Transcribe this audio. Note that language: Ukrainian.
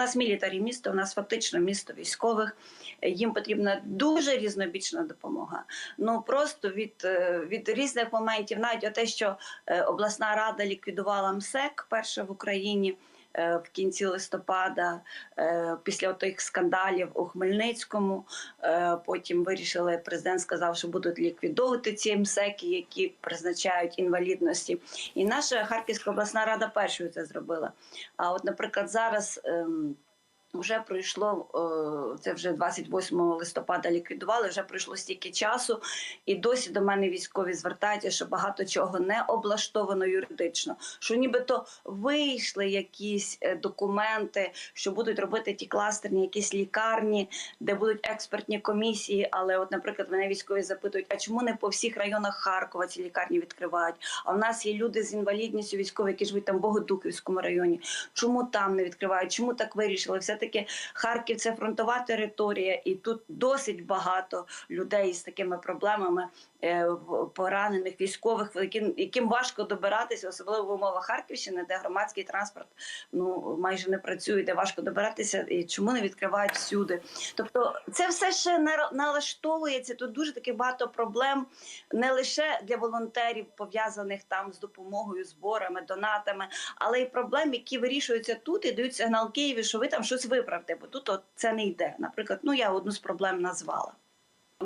нас мілітарі місто, у нас фактично місто військових. Їм потрібна дуже різнобічна допомога. Ну просто від, е, від різних моментів, навіть те, що е, обласна рада ліквідувала МСЕК перша в Україні. Е, В кінці листопада, е, після тих скандалів у Хмельницькому, е, потім вирішили. Президент сказав, що будуть ліквідовувати ці МСЕКи, які призначають інвалідності. І наша Харківська обласна рада першою це зробила. А от, наприклад, зараз. Вже пройшло е, це вже 28 листопада ліквідували. Вже пройшло стільки часу, і досі до мене військові звертаються, що багато чого не облаштовано юридично. Що нібито вийшли якісь е, документи, що будуть робити ті кластерні, якісь лікарні, де будуть експертні комісії. Але, от, наприклад, мене військові запитують: а чому не по всіх районах Харкова ці лікарні відкривають? А в нас є люди з інвалідністю військові, які живуть там в Богодухівському районі. Чому там не відкривають? Чому так вирішили? Все таки Харків це фронтова територія, і тут досить багато людей з такими проблемами е, поранених військових, яким, яким важко добиратися, особливо в умовах Харківщини, де громадський транспорт ну майже не працює, де важко добиратися, і чому не відкривають всюди. Тобто, це все ще на- налаштовується. Тут дуже таки багато проблем не лише для волонтерів, пов'язаних там з допомогою, зборами, донатами, але й проблем, які вирішуються тут і дають сигнал Києві, що ви там щось виправте, бо тут от це не йде. Наприклад, ну я одну з проблем назвала.